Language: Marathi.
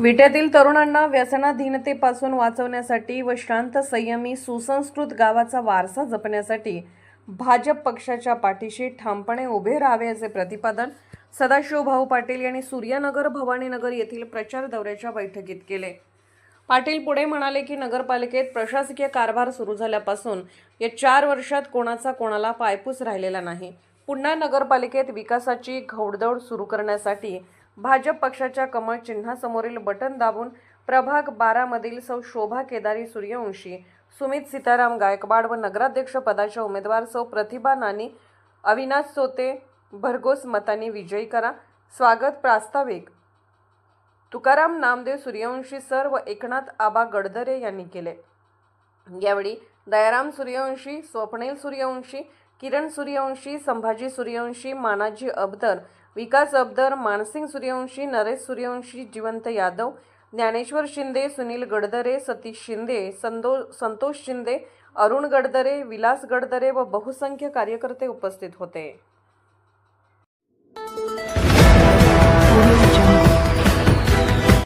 विट्यातील तरुणांना व्यसनाधीनतेपासून वाचवण्यासाठी व शांत संयमी सुसंस्कृत गावाचा वारसा जपण्यासाठी भाजप पक्षाच्या पाठीशी ठामपणे उभे राहावे असे प्रतिपादन सदाशिव भाऊ पाटील यांनी सूर्यनगर भवानीनगर येथील प्रचार दौऱ्याच्या बैठकीत केले. पाटील पुढे म्हणाले की नगरपालिकेत प्रशासकीय कारभार सुरू झाल्यापासून या चार वर्षात कोणाचा कोणाला पायपूस राहिलेला नाही. पुन्हा नगरपालिकेत विकासाची घौडदौड सुरू करण्यासाठी भाजप पक्षाच्या कमळ चिन्हासमोरील बटन दाबून प्रभाग बारामधील सौ शोभा केदारी सूर्यवंशी सुमित सीताराम गायकवाड व नगराध्यक्ष पदाच्या उमेदवार सौ प्रतिभा नानी अविनाश सोते भरघोस मतांनी विजयी करा. स्वागत प्रास्ताविक. तुकाराम नामदेव सूर्यवंशी सर व एकनाथ आबा गडदरे यांनी केले. यावेळी दयाराम सूर्यवंशी स्वप्नेल सूर्यवंशी किरण सूर्यवंशी संभाजी सूर्यवंशी मानाजी अबदर विकास अबदर मानसिंग सूर्यवंशी नरेश सूर्यवंशी जिवंत यादव ज्ञानेश्वर शिंदे सुनील गडदरे सतीश शिंदे संदो संतोष शिंदे अरुण गडदरे विलास गडदरे व बहुसंख्य कार्यकर्ते उपस्थित होते.